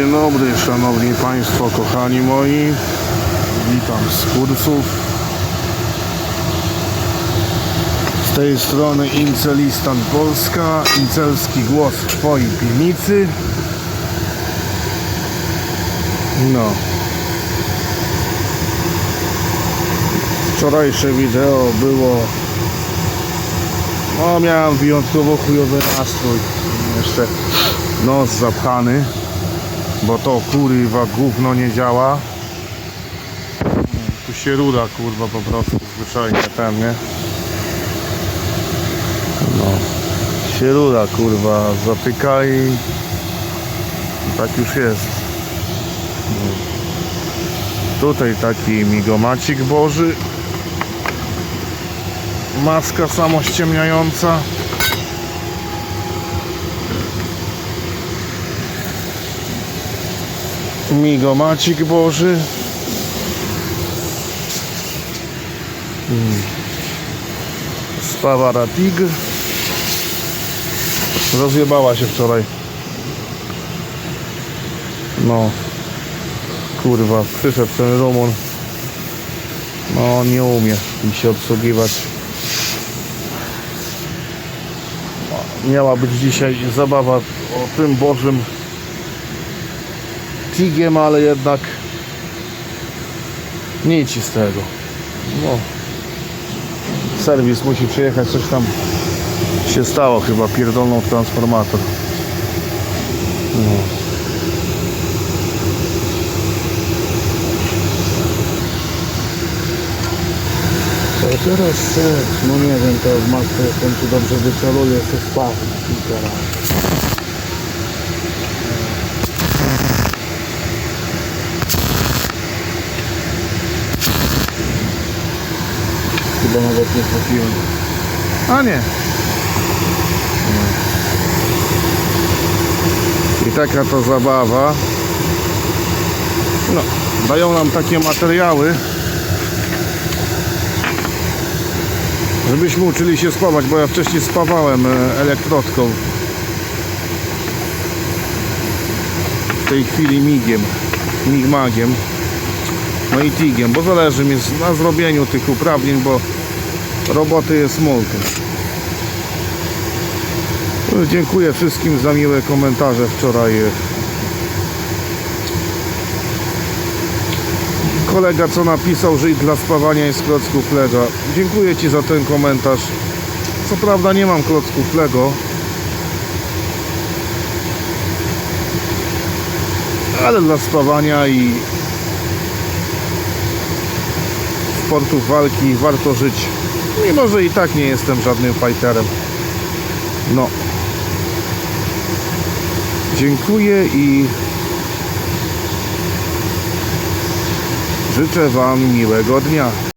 Dzień dobry, szanowni państwo, kochani moi. Witam z kursów. Z tej strony Incelistan Polska, incelski głos w twojej piwnicy. No. Wczorajsze wideo było no miałem wyjątkowo chujowy nastrój. Jeszcze nos zapchany, bo to kurwa gówno nie działa. Tu się ruda kurwa po prostu zwyczajnie ten, nie? No. Się ruda kurwa zatyka i tak już jest. No. Tutaj taki migomacik boży maska samościemniająca migomacik boży. Mm. Spawara Tig rozjebała się wczoraj. No. Kurwa przyszedł ten Rumun no nie umie mi się obsługiwać. Miała być dzisiaj zabawa o tym Bożym Tigiem, ale jednak nic z tego. No. Serwis musi przyjechać, coś tam się stało chyba, pierdolną w transformator. No. Teraz e, no nie wiem, to w masce jestem czy dobrze wyceluję, czy spadł kilka razy. Chyba nawet nie trafiłem. A nie. I taka to zabawa. No, dają nam takie materiały, żebyśmy uczyli się spawać, bo ja wcześniej spawałem e, elektrotką. W tej chwili migiem, migmagiem. No i tigiem, bo zależy mi na zrobieniu tych uprawnień, bo roboty jest multum. No, Dziękuję wszystkim za miłe komentarze wczoraj. Kolega co napisał, że i dla spawania jest klocków Lego. Dziękuję Ci za ten komentarz. Co prawda nie mam klocków Lego. Ale dla spawania i sportów walki warto żyć. Mimo, że i tak nie jestem żadnym fighterem. No. Dziękuję i życzę Wam miłego dnia.